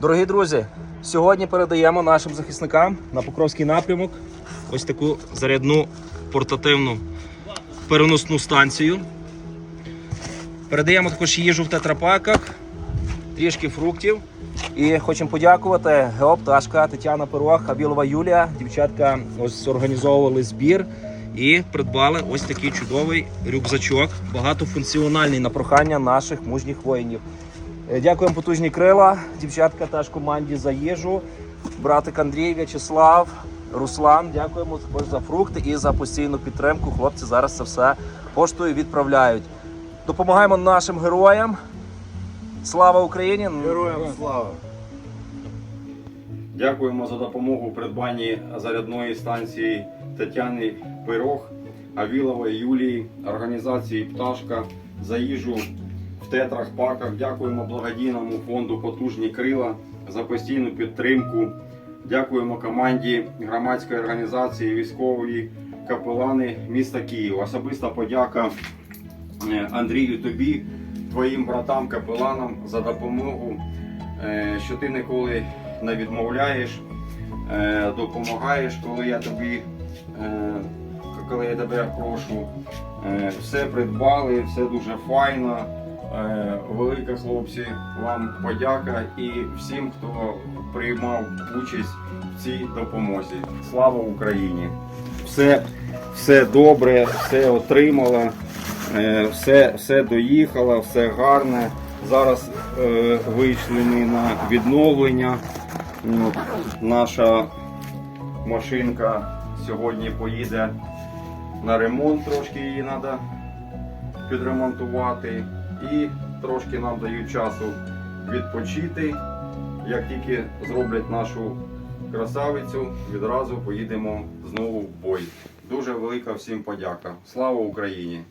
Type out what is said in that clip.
Дорогі друзі, сьогодні передаємо нашим захисникам на Покровський напрямок ось таку зарядну портативну переносну станцію. Передаємо також їжу в тетрапаках, трішки фруктів. І хочемо подякувати ГЕО «Пташка» Тетяна Пирог, Абілова Юлія. Дівчатка ось організовували збір і придбали ось такий чудовий рюкзачок, багатофункціональний на прохання наших мужніх воїнів. Е, Дякуємо потужні крила, дівчатка теж команді за їжу. Братик Андрій, В'ячеслав, Руслан. Дякуємо також за фрукти і за постійну підтримку. Хлопці зараз це все поштою відправляють. Допомагаємо нашим героям. Слава Україні! Героям слава! Дякуємо за допомогу у придбанні зарядної станції Тетяни Пирог, Авілової Юлії, організації Пташка за їжу тетрах паках. Дякуємо благодійному фонду Потужні крила за постійну підтримку. Дякуємо команді громадської організації військової капелани міста Києва. Особиста подяка е, Андрію тобі, твоїм братам капеланам за допомогу, е, що ти ніколи не відмовляєш, е, допомагаєш, коли я тобі, коли я тебе прошу. Все придбали, все дуже файно. Е, Велика хлопці, вам подяка і всім, хто приймав участь в цій допомозі. Слава Україні! Все, все добре, все отримала, е, все, все доїхало, все гарне. Зараз е, вийшли ми на відновлення. Ну, наша машинка сьогодні поїде на ремонт, трошки її треба підремонтувати. І трошки нам дають часу відпочити. Як тільки зроблять нашу красавицю, відразу поїдемо знову в бой. Дуже велика всім подяка. Слава Україні!